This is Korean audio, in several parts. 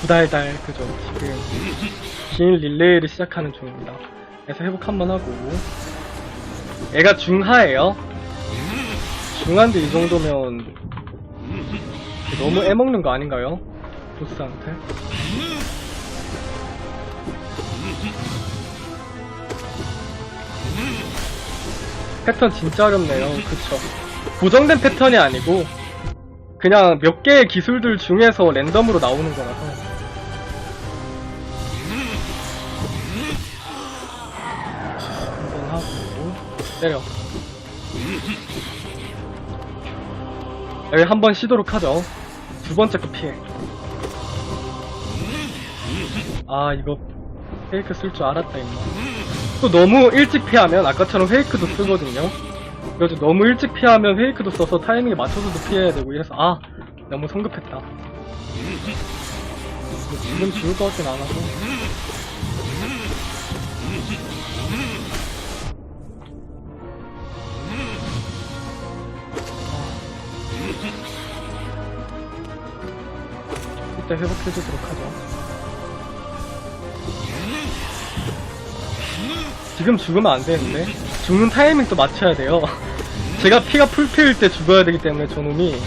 구달달 그죠? 지금 긴 릴레이를 시작하는 중입니다. 그래서 회복 한번 하고. 애가 중하예요. 중한데 이 정도면 너무 애먹는 거 아닌가요? 보스한테? 패턴 진짜 어렵네요. 그쵸? 고정된 패턴이 아니고 그냥 몇 개의 기술들 중에서 랜덤으로 나오는 거라서 때려. 여기 한 번 쉬도록 하죠. 두 번째 거 피해. 아 이거 페이크 쓸 줄 알았다 임마. 또 너무 일찍 피하면 아까처럼 페이크도 쓰거든요. 그래서 너무 일찍 피하면 페이크도 써서 타이밍에 맞춰서도 피해야 되고 이래서 아 너무 성급했다. 지금 죽을 것 같진 않아서 이때 회복해주도록 하죠. 지금 죽으면 안 되는데 죽는 타이밍 또 맞춰야 돼요. 제가 피가 풀피일 때 죽어야 되기 때문에 저놈이.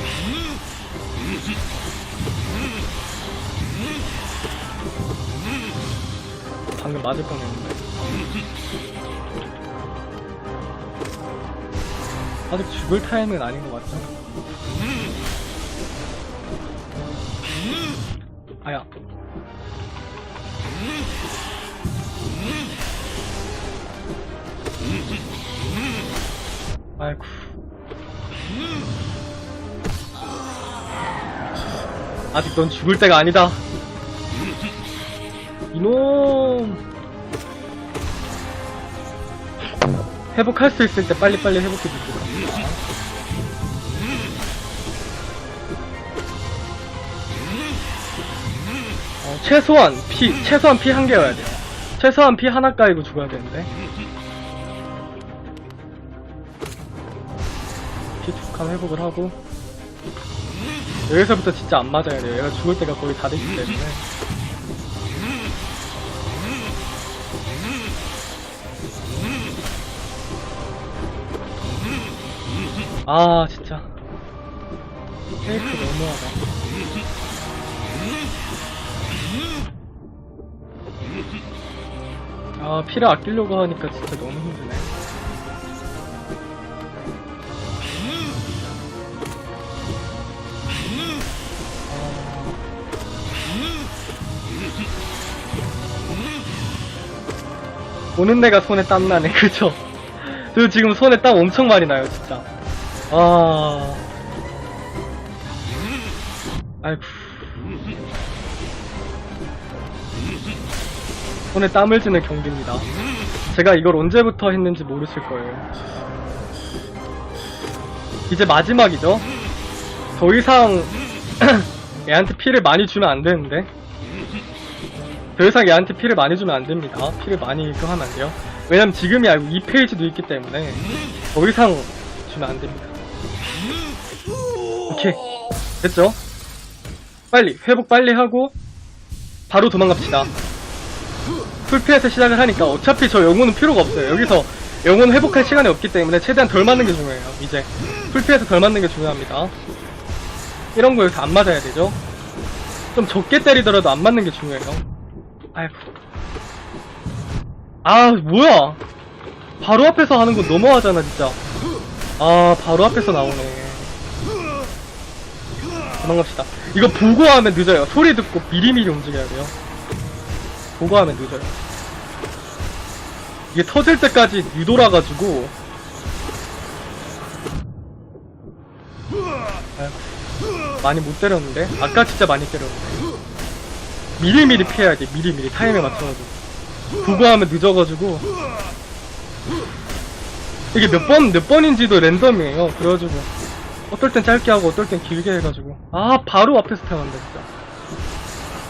방금 맞을 뻔했는데. 아직 죽을 타이밍은 아닌 것 같죠? 아야. 아이고 아직 넌 죽을 때가 아니다. 이놈. 회복할 수 있을 때 빨리빨리 회복해 주시고 최소한 피 최소한 피 한 개여야 돼요 최소한 피 하나 까이고 죽어야 되는데. 피 툭한 회복을 하고. 여기서부터 진짜 안 맞아야 돼요. 얘가 죽을 때가 거의 다 됐기 때문에. 아 진짜. 페이크 너무하다 아 피를 아끼려고 하니까 진짜 너무 힘드네. 보는 내가 손에 땀 나네 그죠? 저 지금 손에 땀 엄청 많이 나요 진짜. 아. 아이고 손에 땀을 쥐는 경기입니다 제가 이걸 언제부터 했는지 모르실 거예요 이제 마지막이죠 더 이상 얘한테 피를 많이 주면 안 되는데 더 이상 얘한테 피를 많이 주면 안 됩니다. 피를 많이 그거 하면 안 돼요. 왜냐면 지금이 알고 2페이지도 있기 때문에 더 이상 주면 안 됩니다. 오케이. 됐죠? 빨리, 회복 빨리 하고 바로 도망갑시다. 풀피에서 시작을 하니까 어차피 저 영혼은 필요가 없어요. 여기서 영혼 회복할 시간이 없기 때문에 최대한 덜 맞는 게 중요해요. 이제 풀피에서 덜 맞는 게 중요합니다. 이런 거 여기서 안 맞아야 되죠? 좀 적게 때리더라도 안 맞는 게 중요해요. 아이고. 아, 뭐야. 바로 앞에서 하는 건 너무하잖아, 진짜. 아, 바로 앞에서 나오네. 도망갑시다. 이거 보고 하면 늦어요. 소리 듣고 미리미리 움직여야 돼요. 보고 하면 늦어요. 이게 터질 때까지 뒤돌아가지고. 아이고. 많이 못 때렸는데? 아까 진짜 많이 때렸는데. 미리미리 피해야 돼 미리미리 타이밍 맞춰가지고 부구하면 늦어가지고 이게 몇 번 몇 번인지도 랜덤이에요 그래가지고 어떨 땐 짧게 하고 어떨 땐 길게 해가지고 아 바로 앞에서 태어난다 진짜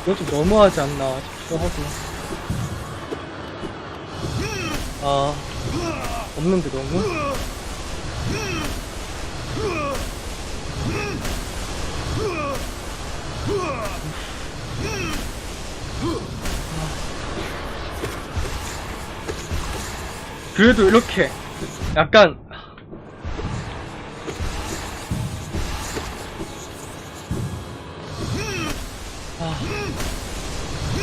이건 좀 너무하지 않나 싶기 여보세요. 아 없는데 너무? 그래도 이렇게 약간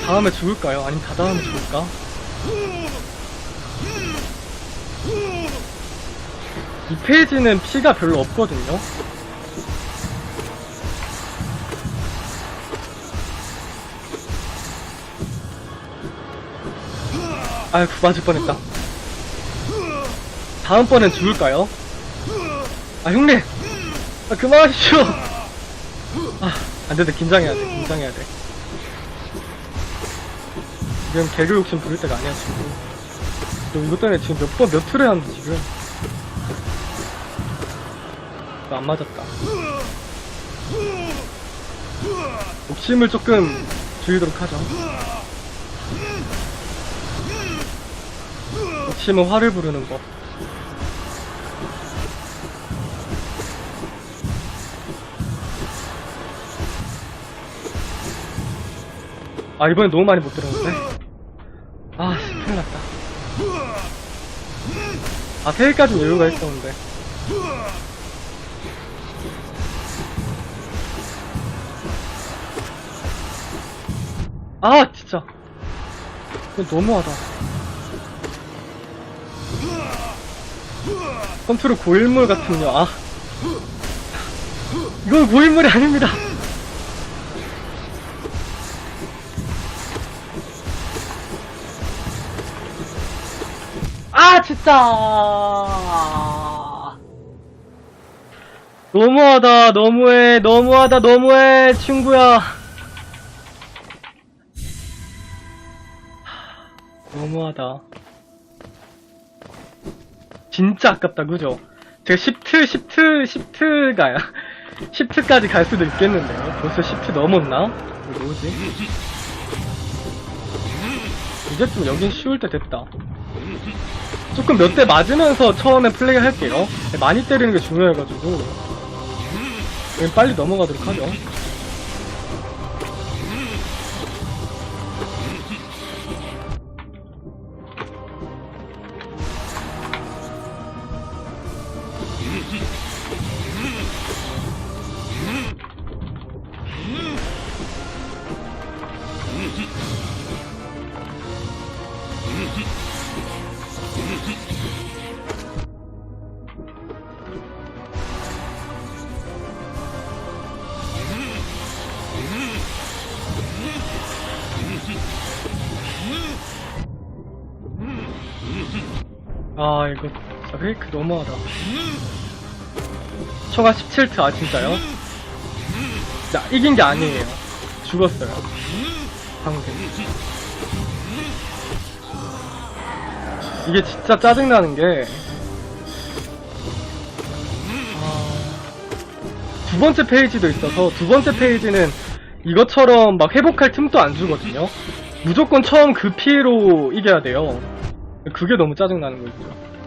다음에 죽을까요? 아니면 다다음에 죽을까? 이 페이지는 피가 별로 없거든요. 아이고 맞을 뻔했다. 다음번엔 죽을까요? 아 형님, 아, 그만하시오. 아 안돼, 긴장해야 돼, 긴장해야 돼. 지금 개그 욕심 부릴 때가 아니야 지금. 너 이것 때문에 지금 몇 번 몇 틀을 하는데 지금. 너 안 맞았다. 욕심을 조금 줄이도록 하죠. 욕심은 화를 부르는 법. 아 이번엔 너무 많이 못 들었는데 아 씨, 큰일 났다 아 세일까지 여유가 있었는데. 아 진짜. 너무하다. 컨트롤 고인물 같은요 아. 이건 고인물이 아닙니다 아 진짜. 너무하다. 너무해. 너무하다. 너무해. 친구야. 너무하다. 진짜 아깝다. 그죠? 제가 10트 10트 10트가 10트까지 갈 수도 있겠는데요 벌써 10트 넘었나? 이거 뭐지? 이제 좀 여긴 쉬울 때 됐다 조금 몇 대 맞으면서 처음에 플레이 할게요. 많이 때리는 게 중요해가지고. 그냥 빨리 넘어가도록 하죠. 페이크 너무하다. 초가 17트, 아, 진짜요? 자, 이긴 게 아니에요. 죽었어요. 방금. 이게 진짜 짜증나는 게, 아, 두 번째 페이지도 있어서, 두 번째 페이지는 이것처럼 막 회복할 틈도 안 주거든요. 무조건 처음 그 피해로 이겨야 돼요. 그게 너무 짜증나는 거 있죠.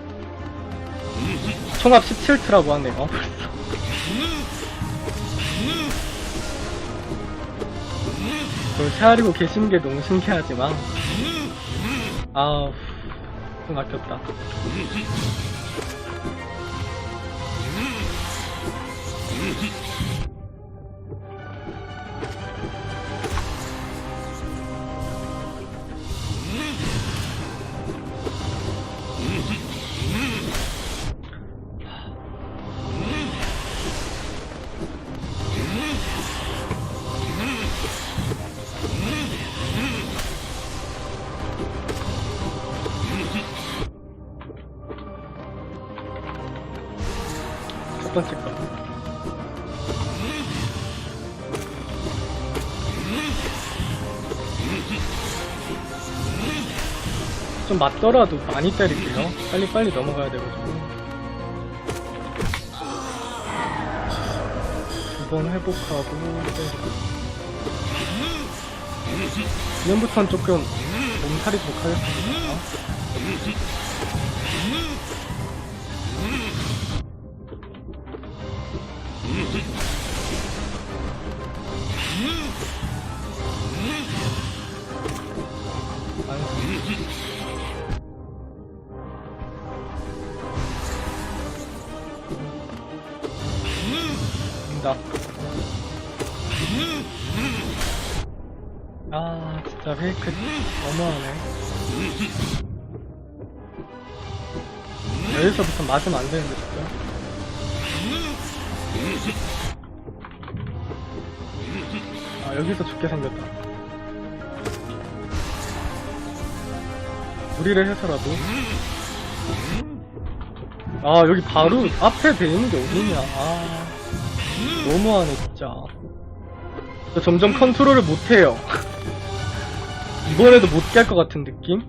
총합 17트라고 하네요. 그걸 헤아리고 계신 게 너무 신기하지만, 아우, 좀 아꼈다. 첫 번째 거. 좀 맞더라도 많이 때릴게요. 빨리빨리 넘어가야 돼가지고. 두번 회복하고, 지금부터는 조금 몸살이도록 하겠습니다. 아, 진짜 페이크 너무하네. 여기서부터 맞으면 안 되는데, 진짜. 아, 여기서 죽게 생겼다. 무리를 해서라도. 아, 여기 바로 앞에 돼 있는 게 어디냐. 아, 너무하네, 진짜. 저 점점 컨트롤을 못해요. 이번에도 못 깰 것 같은 느낌?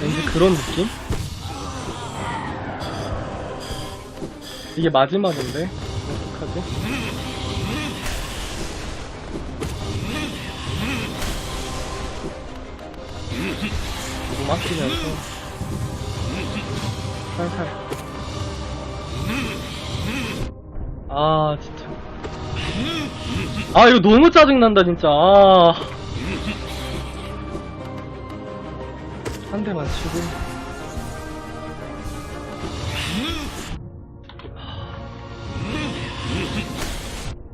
왠지 그런 느낌? 이게 마지막인데? 어떡하지? 이거 막히면서 살살 아 진짜 아 이거 너무 짜증난다 진짜. 아. 한 대만 치고.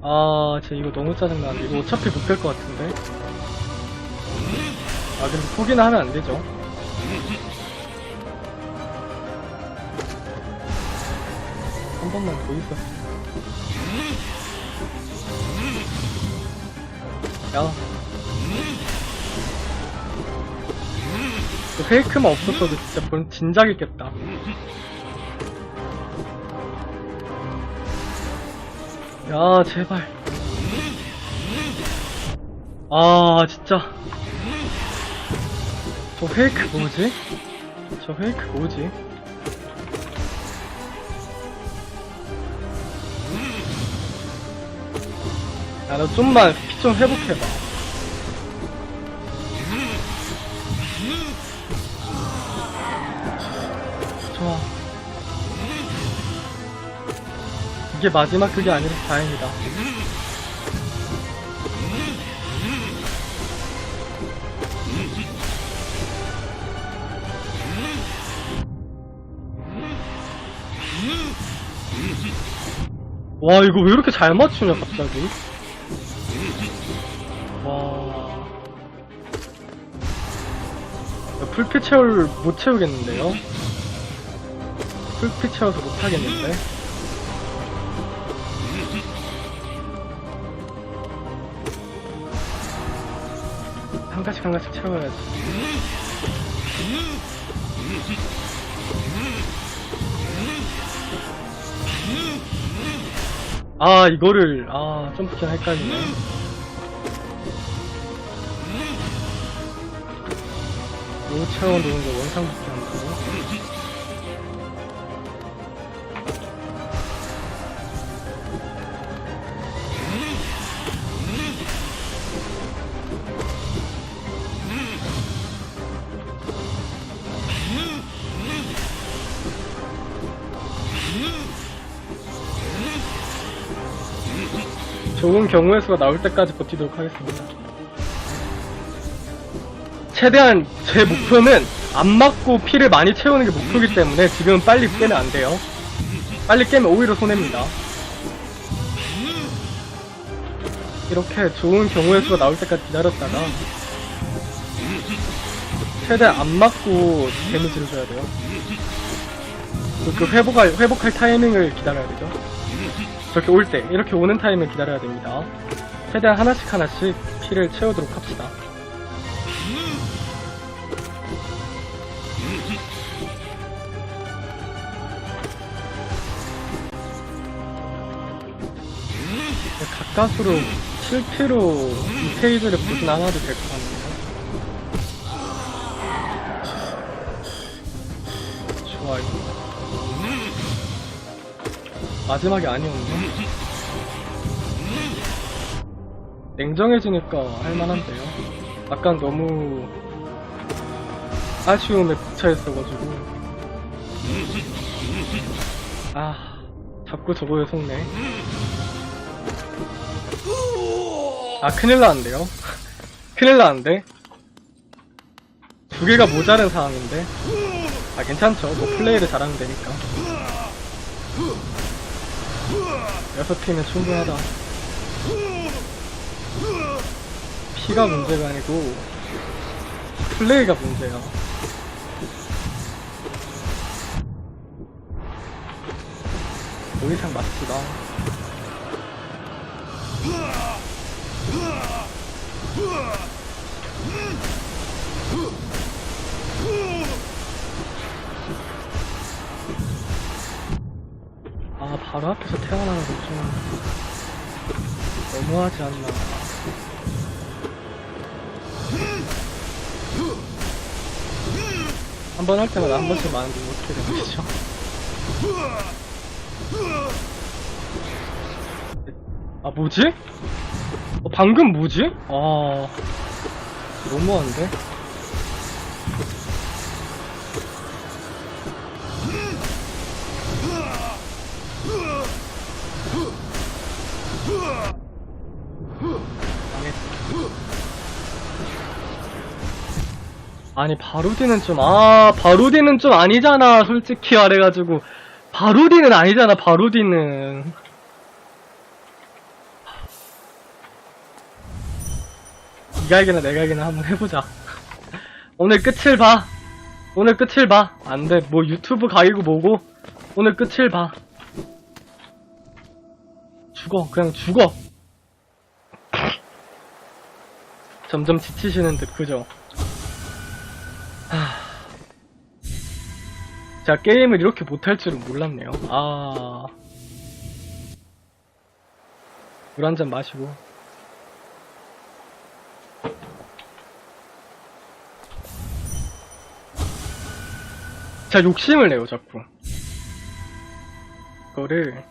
아 진짜 이거 너무 짜증나는데. 이거 어차피 못깰것 같은데. 아 근데 포기는 하면 안 되죠. 한 번만 더 있어 야 그 페이크만 없었어도 진짜 본 진작 있겠다 야 제발 아 진짜 저 페이크 뭐지? 저 페이크 뭐지? 야 너 좀만 피 좀 회복해봐. 좋아. 이게 마지막 그게 아니라 다행이다. 와 이거 왜 이렇게 잘 맞추냐 갑자기 야, 풀피 채울 못 채우겠는데요? 풀피 채워서 못 하겠는데? 한 가지 한 가지 채워야지. 아 이거를 아 점프ኪ 헷갈리네 로 채워 놓은 거 원상 붙게 한다고 좋은 경우의 수가 나올 때까지 버티도록 하겠습니다. 최대한 제 목표는 안 맞고 피를 많이 채우는 게 목표이기 때문에 지금 빨리 깨면 안 돼요. 빨리 깨면 오히려 손해입니다. 이렇게 좋은 경우의 수가 나올 때까지 기다렸다가 최대한 안 맞고 데미지를 줘야 돼요. 그- 그 회복할, 회복할 타이밍을 기다려야 되죠. 저렇게 올 때, 이렇게 오는 타임을 기다려야 됩니다. 최대한 하나씩 하나씩 피를 채우도록 합시다. 가까스로 실패로 이 페이지를 보진 않아도 될 것 같네요. 좋아요. 마지막이 아니었네. 냉정해지니까 할만한데요. 약간 너무 아쉬움에 벅차있어가지고. 아, 자꾸 저거에 속네. 아, 큰일 나는데요? 큰일 나는데? 두 개가 모자른 상황인데? 아, 괜찮죠. 뭐 플레이를 잘하면 되니까. 여섯 팀은 충분하다. 피가 문제가 아니고 플레이가 문제야. 더 이상 맞지가. 아 바로 앞에서 태어나는 거좀 너무하지 않나. 한 번 할 때마다 한 번씩 많은데 뭐 어떻게 되는 거죠? 아 뭐지? 어, 방금 뭐지? 아 너무한데? 아니 바루디는 좀 아 바루디는 좀 아니잖아 솔직히 말해가지고 바루디는 아니잖아 바루디는 네가 이기나 내가 이기나 한번 해보자. 오늘 끝을 봐. 오늘 끝을 봐. 안 돼. 뭐 유튜브 가이고 뭐고. 오늘 끝을 봐. 죽어. 그냥 죽어. 점점 지치시는 듯 그죠? 제가 게임을 이렇게 못할 줄은 몰랐네요. 아. 물 한 잔 마시고. 자, 욕심을 내요, 자꾸. 이거를.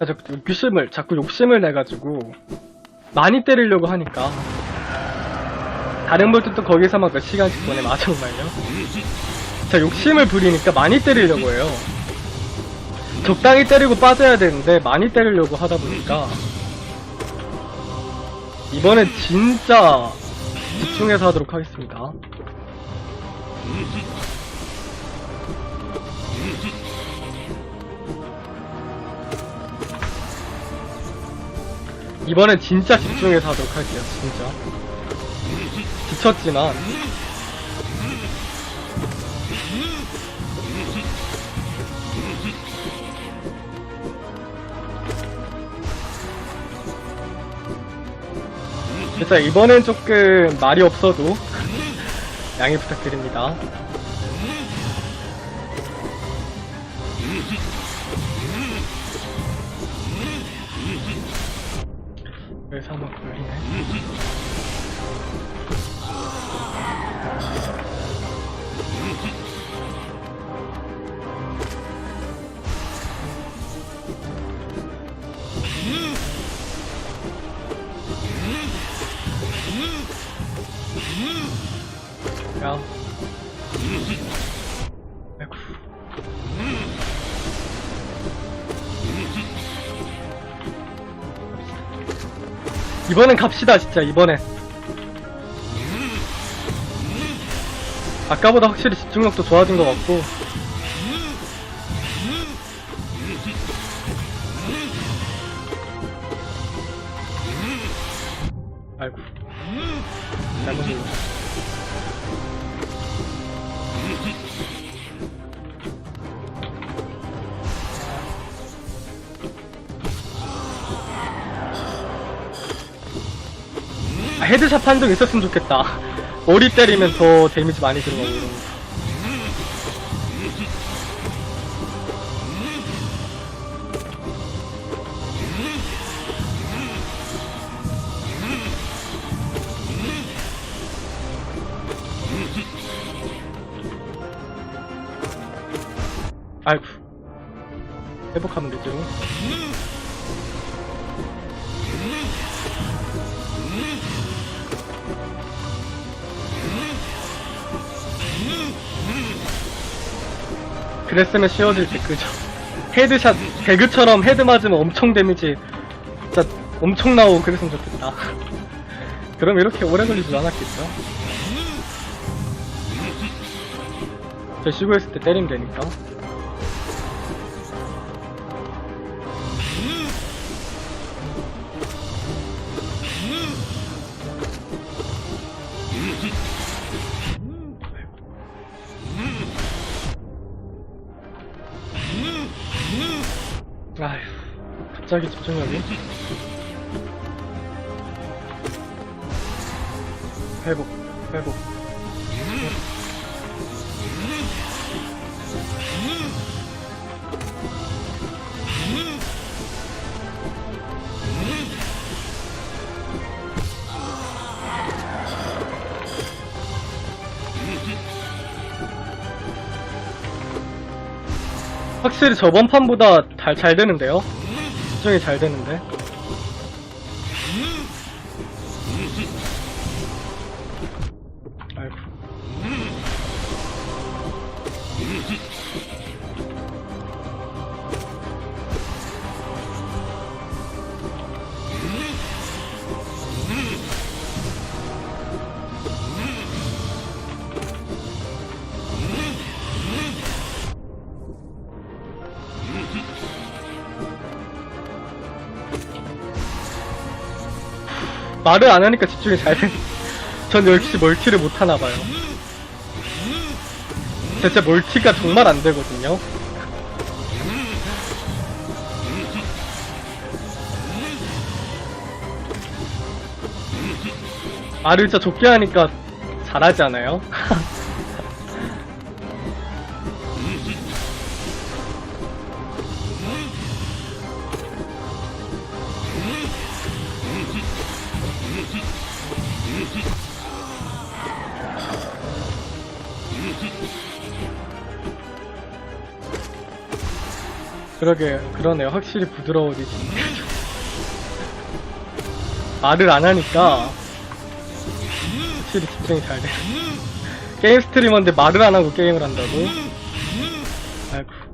아, 자꾸 욕심을, 자꾸 욕심을 내가지고, 많이 때리려고 하니까. 다른 분들도 거기서 막 몇 시간씩 보내, 아, 정말요? 자, 욕심을 부리니까 많이 때리려고 해요. 적당히 때리고 빠져야 되는데, 많이 때리려고 하다 보니까, 이번엔 진짜 집중해서 하도록 하겠습니다. 이번엔 진짜 집중해서 하도록 할게요, 진짜. 지쳤지만 그래서 이번엔 조금 말이 없어도 양해 부탁드립니다. 그래서 한번 걸리네. 이번엔 갑시다, 진짜, 이번엔. 아까보다 확실히 집중력도 좋아진 것 같고. 헤드샷 판정 있었으면 좋겠다. 머리 때리면 더 데미지 많이 들어가고. 아이고. 회복하면 되죠. 그랬으면 쉬워질 때 그죠. 헤드샷 배그처럼 헤드 맞으면 엄청 데미지 진짜 엄청 나오고 그랬으면 좋겠다. 그럼 이렇게 오래 걸리지 않았겠죠. 대쉬고 했을 때 때리면 되니까. 갑자기 집중력이. 회복, 회복. 확실히 저번 판보다 잘, 잘 되는데요? 집중이 잘 되는데. 말을 안 하니까 집중이 잘 돼. 전 역시 멀티를 못 하나 봐요. 대체 멀티가 정말 안 되거든요. 말을 진짜 좁게 하니까 잘하지 않아요? 그러게, 그러네요. 확실히 부드러워지지. 말을 안 하니까, 확실히 집중이 잘 돼. 게임 스트리머인데 말을 안 하고 게임을 한다고? 아이고.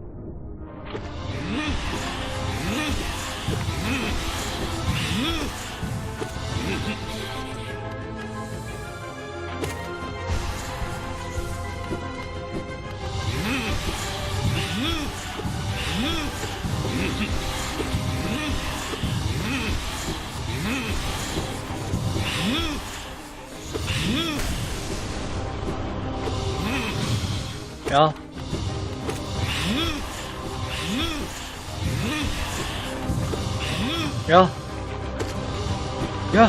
야. 야. 야.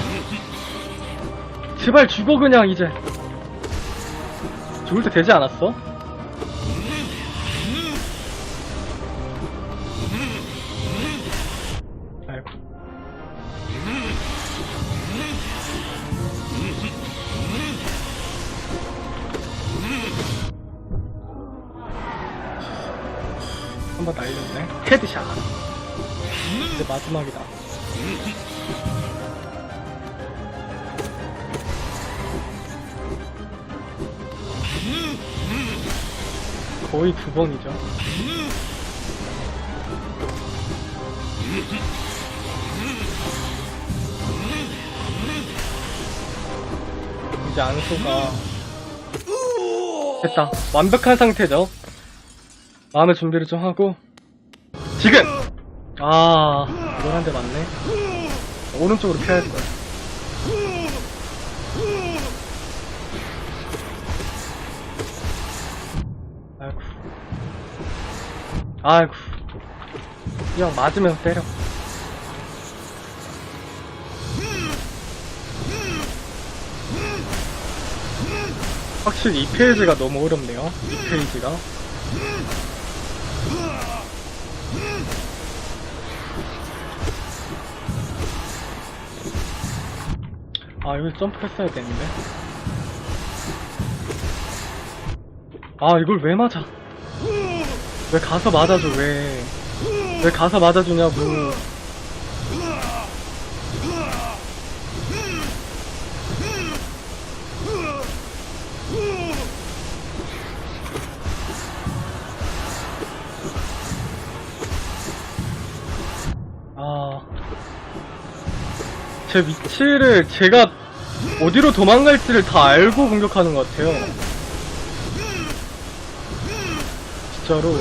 제발 죽어 그냥 이제. 죽을 때 되지 않았어? 한 번 날렸네. 헤드샷. 이제 마지막이다. 거의 두 번이죠. 이제 안소가 됐다. 완벽한 상태죠. 마음의 준비를 좀 하고. 지금! 아 노란 데 맞네. 오른쪽으로 피할 거야. 아이고. 아이고. 그냥 맞으면서 때려. 확실히 이 페이지가 너무 어렵네요. 이 페이지가 아 여기 점프했어야 되는데. 아 이걸 왜 맞아? 왜 가서 맞아줘 왜? 왜 가서 맞아주냐고 제 위치를 제가 어디로 도망갈지를 다 알고 공격하는 것 같아요. 진짜로.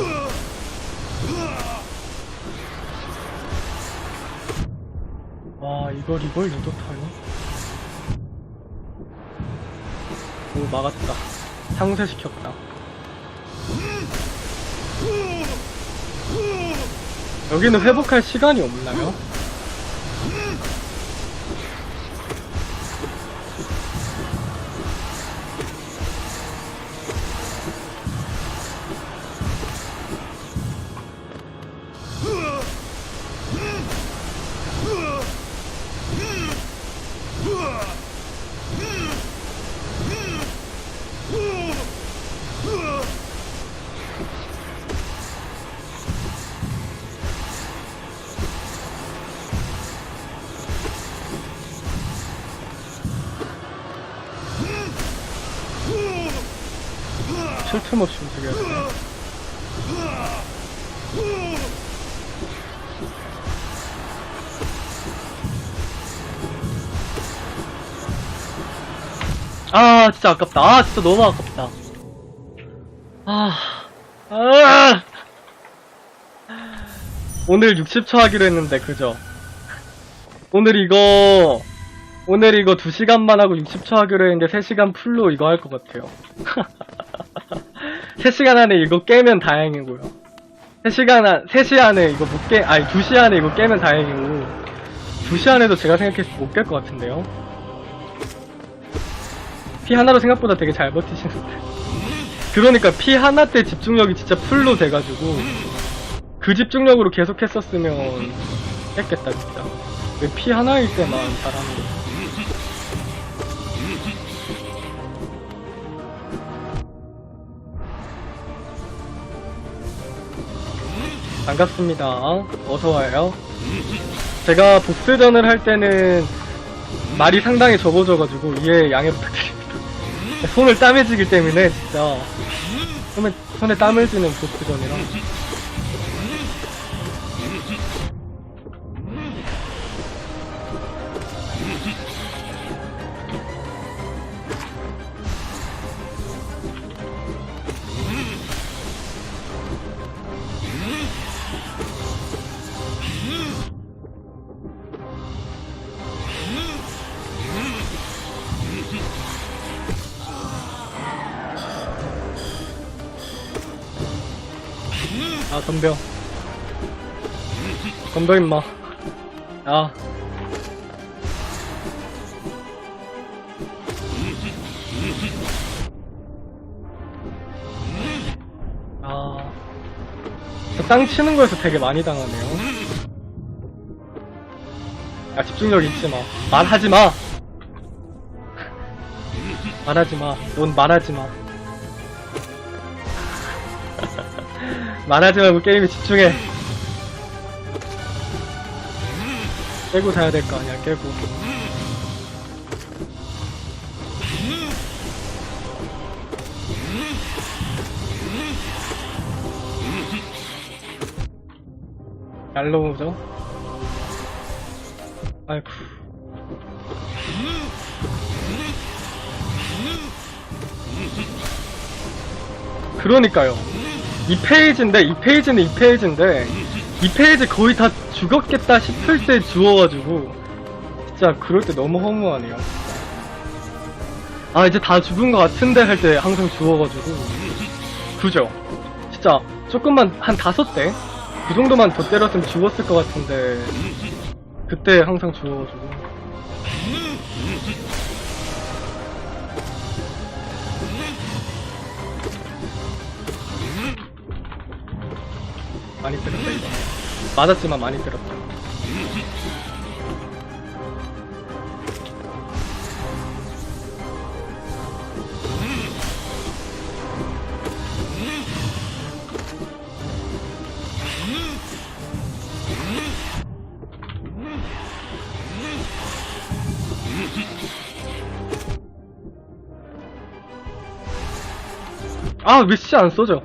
와, 이걸, 이걸 유도타니? 오, 막았다. 상쇄시켰다. 여기는 회복할 시간이 없나요? 아, 진짜 아깝다. 아, 진짜 너무 아깝다. 아, 아. 오늘 60초 하기로 했는데, 그죠? 오늘 이거, 오늘 이거 2시간만 하고 60초 하기로 했는데 3시간 풀로 이거 할 것 같아요. 3시간 안에 이거 깨면 다행이고요. 3시간 안, 3시 안에 이거 못 깨, 아니 2시 안에 이거 깨면 다행이고 2시 안에도 제가 때못깰 것 같은데요. 피 하나로 생각보다 되게 잘 버티시는데. 그러니까 피 하나 때 집중력이 진짜 풀로 돼가지고 그 집중력으로 계속 했었으면 깼겠다 진짜. 왜 피 하나일 때만 잘하는 거지? 반갑습니다. 어서와요. 제가 복수전을 할 때는 말이 상당히 적어져가지고 이해 양해 부탁드립니다. 손을 땀해지기 때문에 진짜. 손에, 손에 땀을 쥐는 복수전이라 덤벼 임마 아 아, 저땅 치는 거에서 되게 많이 당하네요. 야, 집중력 잊지 마. 말하지 마! 말하지 마. 넌 말하지 마. 말하지 말고 게임에 집중해. 깨고 자야 될 거 아니야, 깨고. 날로오죠? 아이쿠. 그러니까요. 이 페이지인데, 이 페이지는 이 페이지인데, 이 페이지 거의 다 죽었겠다 싶을 때 주워가지고, 진짜 그럴 때 너무 허무하네요. 아, 이제 다 죽은 것 같은데 할 때 항상 주워가지고. 그죠? 진짜, 조금만, 한 다섯 대? 그 정도만 더 때렸으면 죽었을 것 같은데, 그때 항상 주워가지고. 많이 때렸다, 이거. 맞았지만 많이 때렸다. 아, 왜씨안 써져?